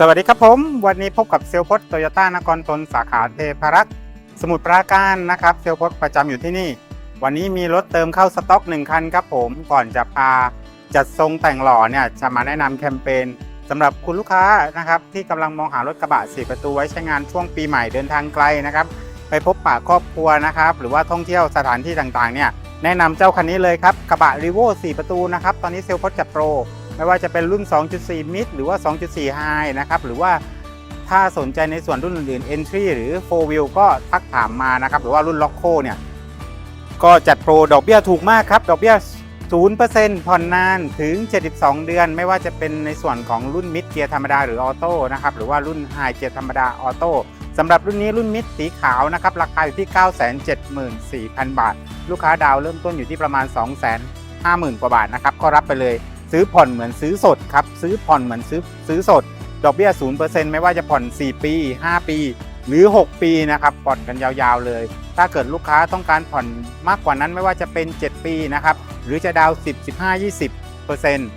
สวัสดีครับผม วันนี้พบกับเซลพจน์โตโยต้านครทนสาขาเทพรักษ์สมุทรปราการนะครับ เซลพจน์ประจำอยู่ที่นี่ วันนี้มีรถเติมเข้าสต็อกหนึ่งคันครับผมก่อนจะพาจัดทรงแต่งหล่อเนี่ยจะมาแนะนำแคมเปญสำหรับคุณลูกค้านะครับที่กำลังมองหารถกระบะสี่ประตูไว้ใช้งานช่วงปีใหม่เดินทางไกลนะครับ ไปพบปะครอบครัวนะครับ หรือว่าท่องเที่ยวสถานที่ต่างๆเนี่ยแนะนำเจ้าคันนี้เลยครับกระบะรีโว4ประตูนะครับตอนนี้เซลพจน์จัดโปร ไม่ว่าจะเป็นรุ่น 2.4 mid หรือว่า 2.4 high นะครับหรือว่าถ้าสนใจในส่วนรุ่นอื่นๆ entry หรือ4 wheel ก็ทักถามมานะครับหรือว่ารุ่น loco เนี่ยก็จัดโปรดอกเบี้ยถูกมากครับ ดอกเบี้ย 0%ผ่อนนานถึง 72 เดือน ไม่ว่าจะเป็นในส่วนของรุ่นมิดเกียร์ธรรมดาหรือออโต้นะครับหรือว่ารุ่นไฮเกียร์ธรรมดาออโต้สำหรับรุ่นนี้รุ่นมิดสีขาวนะครับราคาอยู่ที่ 974,000 บาท ลูกค้าดาวเริ่มต้นอยู่ที่ประมาณ 250,000 กว่าบาทนะครับก็รับไปเลย ซื้อผ่อนเหมือนซื้อสดครับ ซื้อผ่อนเหมือนซื้อซื้อสด ดอกเบี้ย 0%ไม่ว่าจะผ่อน 4 ปี 5 ปี หรือ 6 ปีนะครับ ผ่อนกันยาวๆเลย ถ้าเกิดลูกค้าต้องการผ่อนมากกว่านั้นไม่ว่าจะเป็น 7 ปีนะครับ หรือจะดาว 10 15 20เปอร์เซ็นต์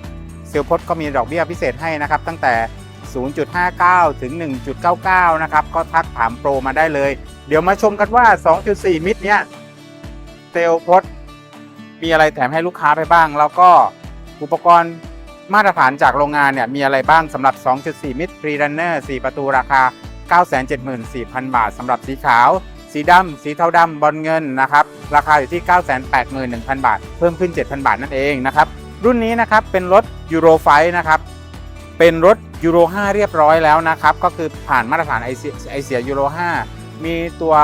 เซลพดก็มีดอกเบี้ยพิเศษให้นะครับ ตั้งแต่ 0.59 ถึง 1.99 นะครับ ก็ทักถามโปรมาได้เลย เดี๋ยวมาชมกันว่า 2.4 มิตรเนี้ยเซลพดมีอะไรแถมให้ลูกค้าไปบ้าง แล้วก็ อุปกรณ์มาตรฐานจากโรงงานเนี่ยมีอะไรบ้างสำหรับ 2.4 มิตร Free Runner 4ประตูราคา 974,000 บาทสำหรับสีขาว สีดำ สีเทาดำบอลเงินนะครับ ราคาอยู่ที่ 981,000 บาท เพิ่มขึ้น 7,000 บาทนั่นเองนะครับ รุ่นนี้นะครับเป็นรถยูโรไฟนะครับ เป็นรถยูโร 5 เรียบร้อยแล้วนะครับ ก็คือผ่านมาตรฐานไอเสียไอเสียยูโร 5 มีตัว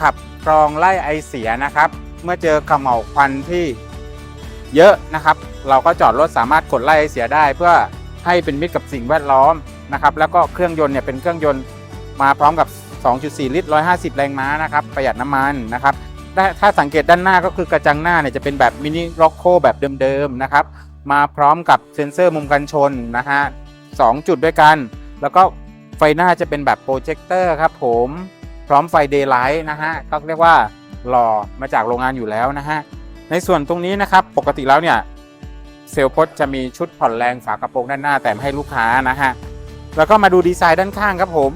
ขับกรองไล่ไอเสียนะครับ เมื่อเจอขมเหลาวควันที่ เยอะนะครับ เราก็จอดรถสามารถกดไล่เสียได้เพื่อให้เป็นมิตรกับสิ่งแวดล้อมนะครับ แล้วก็เครื่องยนต์เนี่ยเป็นเครื่องยนต์มาพร้อมกับ 2.4 ลิตร 150 แรงม้านะครับ ประหยัดน้ำมันนะครับถ้าสังเกตด้านหน้าก็คือกระจังหน้าเนี่ยจะเป็นแบบมินิล็อกโคแบบเดิมๆนะครับ มาพร้อมกับเซ็นเซอร์มุมกันชนนะฮะสองจุดด้วยกัน แล้วก็ไฟหน้าจะเป็นแบบโปรเจคเตอร์ครับผมพร้อมไฟเดย์ไลท์นะฮะก็เรียกว่าหล่อมาจากโรงงานอยู่แล้วนะฮะ ในส่วนตรงนี้นะครับปกติแล้วเนี่ยเซลล์พจน์จะมีชุดผ่อนแรงฝากระโปรงด้านหน้าแต่ให้ลูกค้านะฮะแล้วก็มาดูดีไซน์ด้านข้างครับผม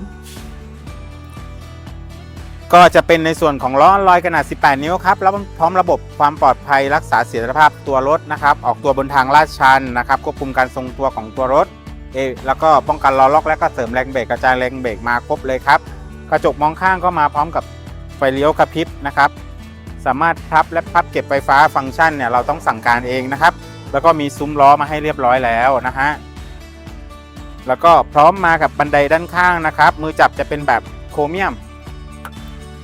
ก็จะเป็นในส่วนของล้อลอยขนาด 18 นิ้วครับแล้วพร้อมระบบความปลอดภัยรักษาเสถียรภาพตัวรถนะครับออกตัวบนทางลาดชันนะครับควบคุมการทรงตัวของตัวรถเอแล้วก็ป้องกันล้อล็อกและก็เสริมแรงเบรกกระจายแรงเบรกมาครบเลยครับ กระจกมองข้างก็มาพร้อมกับไฟเลี้ยวกระพริบนะครับ สามารถพับและพับเก็บไฟฟ้าฟังก์ชันเนี่ยเราต้องสั่งการเองนะครับ แล้วก็มีซุ้มล้อมาให้เรียบร้อยแล้วนะฮะแล้วก็พร้อมมากับบันไดด้านข้างนะครับ มือจับจะเป็นแบบโครเมียม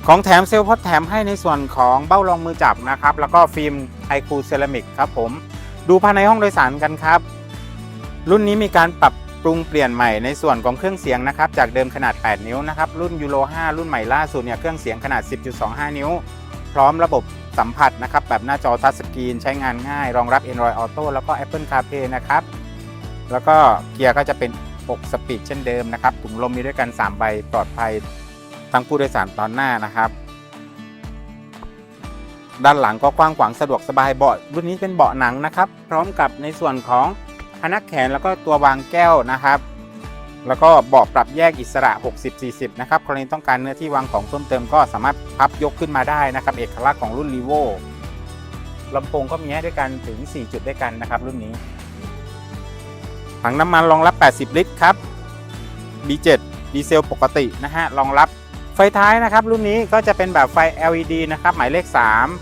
ของแถมเซลล์พอดแถมให้ในส่วนของเบ้ารองมือจับนะครับ แล้วก็ฟิล์มไอคูเซรามิกครับผมดูภายในห้องโดยสารกันครับ รุ่นนี้มีการปรับปรุงเปลี่ยนใหม่ในส่วนของเครื่องเสียงนะครับ จากเดิมขนาด 8 นิ้วนะครับ รุ่นยูโร5รุ่นใหม่ล่าสุดเนี่ยเครื่องเสียงขนาด 10.25 นิ้ว พร้อมระบบสัมผัสนะครับ แบบหน้าจอทัชสกรีนใช้งานง่าย รองรับ Android Auto แล้วก็ Apple CarPlay นะครับ แล้วก็เกียร์ก็จะเป็น 6 สปีดเช่นเดิมนะครับถุงลมมีด้วยกัน 3 ใบปลอดภัยทั้งผู้โดยสารตอนหน้านะครับ ด้านหลังก็กว้างขวางสะดวกสบายเบาะรุ่นนี้เป็นเบาะหนังนะครับ พร้อมกับในส่วนของพนักแขนแล้วก็ตัววางแก้วนะครับ แล้วก็เบาะปรับแยกอิสระ 60-40 นะครับกรณีต้องการเนื้อที่วางของเพิ่มเติมก็สามารถพับยกขึ้นมาได้นะครับ เอกลักษณ์ของรุ่น r ีโวลำโพงก็มีให้ด้วยกันถึง 4 จุดด้วยกันนะครับ รุ่นนี้ ถังน้ำมันรองรับ 80 ลิตรครับ B7 ดีเซลปกตินะฮะรองรับไฟท้ายนะครับ รุ่นนี้ก็จะเป็นแบบไฟ LED นะครับหมายเลข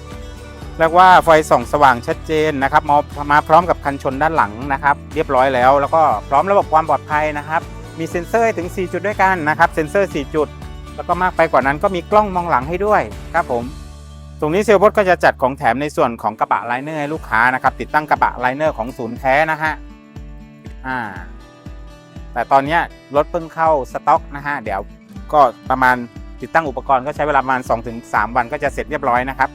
3 เรียกว่าไฟส่องสว่างชัดเจนนะครับมามาพร้อมกับคันชนด้านหลังนะครับ เรียบร้อยแล้ว แล้วก็พร้อมระบบความปลอดภัยนะครับ มีเซ็นเซอร์ให้ถึง 4 จุดด้วยกันนะครับเซ็นเซอร์ 4 จุด แล้วก็มากไปกว่านั้นก็มีกล้องมองหลังให้ด้วยครับผม ตรงนี้เซลล์บดก็จะจัดของแถมในส่วนของกระบะไลเนอร์ให้ลูกค้านะครับติดตั้งกระบะไลเนอร์ของศูนย์แท้นะฮะอ่าแต่ตอนนี้รถเพิ่งเข้าสต็อกนะฮะเดี๋ยวก็ประมาณติดตั้งอุปกรณ์ก็ใช้เวลาประมาณ 2-3 วันก็จะเสร็จเรียบร้อยนะครับ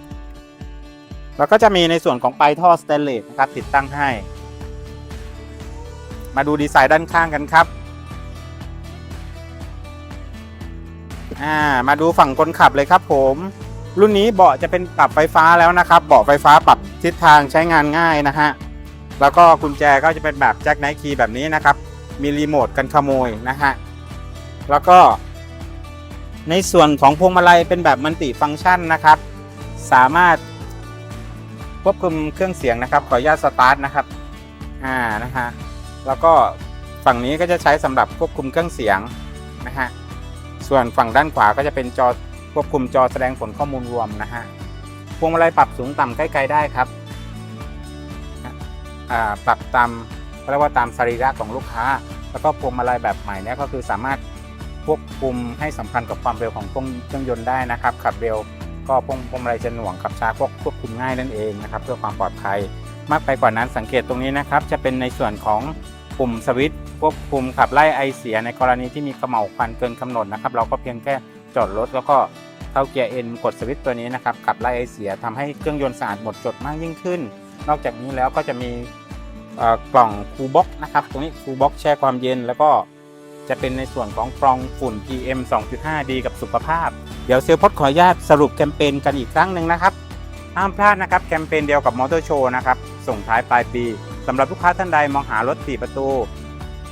แล้วก็จะมีในส่วนของปลายท่อสเตนเลสนะครับติดตั้งให้ มาดูดีไซน์ด้านข้างกันครับ อ่ามาดูฝั่งคนขับเลยครับผม รุ่นนี้เบาะจะเป็นปรับไฟฟ้าแล้วนะครับ เบาะไฟฟ้าปรับทิศทางใช้งานง่ายนะฮะแล้วก็กุญแจก็จะเป็นแบบแจ็คไนท์คีย์แบบนี้นะครับ มีรีโมทกันขโมยนะฮะแล้วก็ ในส่วนของพวงมาลัยเป็นแบบมัลติฟังก์ชันนะครับ สามารถควบคุมเครื่องเสียงนะครับ ขออนุญาตสตาร์ทนะครับอ่านะฮะแล้วก็ฝั่งนี้ก็จะใช้สำหรับควบคุมเครื่องเสียงนะฮะ ส่วนฝั่งด้านขวาก็จะเป็นจอควบคุมจอแสดงผลข้อมูลรวมนะฮะ พวงมาลัยปรับสูงต่ำใกล้ๆได้ครับอ่าปรับตามเรียกว่าตามสรีระของลูกค้า แล้วก็พวงมาลัยแบบใหม่เนี่ยก็คือสามารถควบคุมให้สัมพันธ์กับความเร็วของเครื่องยนต์ได้นะครับ ขับเร็วก็พวงพวงมาลัยจะหน่วงขับช้าควบควบคุมง่ายนั่นเองนะครับ เพื่อความปลอดภัย มากไปกว่านั้นสังเกตตรงนี้นะครับ จะเป็นในส่วนของ ปุ่มสวิตช์ควบคุมขับไล่ไอเสียในกรณีที่มีขม่าควันเกินกำหนดนะครับ เราก็เพียงแค่จอดรถแล้วก็เข้าเกียร์เอ็นกดสวิตช์ตัวนี้นะครับขับไล่ไอเสียทำให้เครื่องยนต์สะอาดหมดจดมากยิ่งขึ้น นอกจากนี้แล้วก็จะมีกล่องคูบ็อกนะครับตรงนี้คูบ็อกแช่ความเย็นแล้วก็จะเป็นในส่วนของกรองฝุ่น PM 2.5 ดีกับสุขภาพ เดี๋ยวเซลลพดขออนุญาตสรุปแคมเปญกันอีกครั้งหนึ่งนะครับ ห้ามพลาดนะครับ แคมเปญเดียวกับมอเตอร์โชว์นะครับ ส่งท้ายปลายปี สำหรับลูกค้าท่านใดมองหารถ 4 ประตู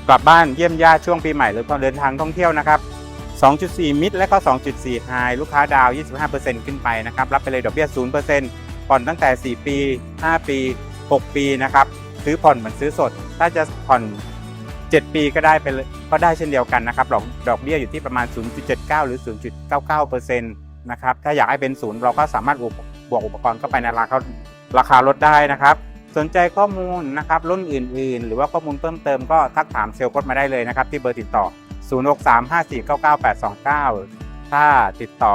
กลับบ้านเยี่ยมญาติช่วงปีใหม่หรือเดินทางท่องเที่ยวนะครับ 2.4 มิดและก็ 2.4ไฮลูกค้าดาว 25%ขึ้นไปนะครับ รับไปเลยดอกเบี้ย 0%ผ่อนตั้งแต่ 4 ปี 5 ปี 6 ปีนะครับ ซื้อผ่อนเหมือนซื้อสด ถ้าจะผ่อน 7 ปีก็ได้ไปก็ได้เช่นเดียวกันนะครับ ดอกดอกเบี้ยอยู่ที่ประมาณ 0.79 หรือ 0.99%นะครับ ถ้าอยากให้เป็นศูนย์เราก็สามารถบวกอุปกรณ์เข้าไปในราคาราคารถได้นะครับ สนใจข้อมูลนะครับรุ่นอื่น ๆ หรือว่าข้อมูลเพิ่มเติมก็ทักถามเซลล์พดมาได้เลยนะครับ ที่เบอร์ติดต่อ 0635499829 ถ้าติดต่อ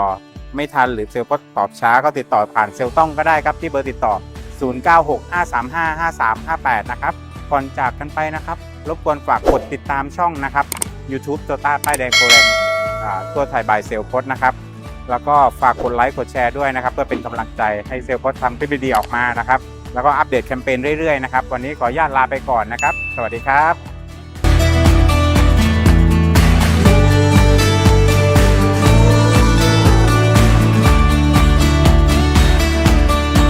ไม่ทันหรือเซลล์พดตอบช้าก็ติดต่อผ่านเซลล์ต้องก็ได้ครับที่เบอร์ติดต่อ 0965355358 นะครับ ก่อนจากกันไปนะครับ รบกวนฝากกดติดตามช่องนะครับ YouTube ตัวต้าป้ายแดงโคแรงอ่าตัวถ่ายบายเซลล์พดนะครับแล้วก็ฝากกดไลค์กดแชร์ด้วยนะครับ เพื่อเป็นกำลังใจให้เซลล์พดทำคลิปดีๆออกมานะครับ แล้วก็อัปเดตแคมเปญเรื่อยๆนะครับ วันนี้ขออนุญาตลาไปก่อนนะครับ สวัสดีครับ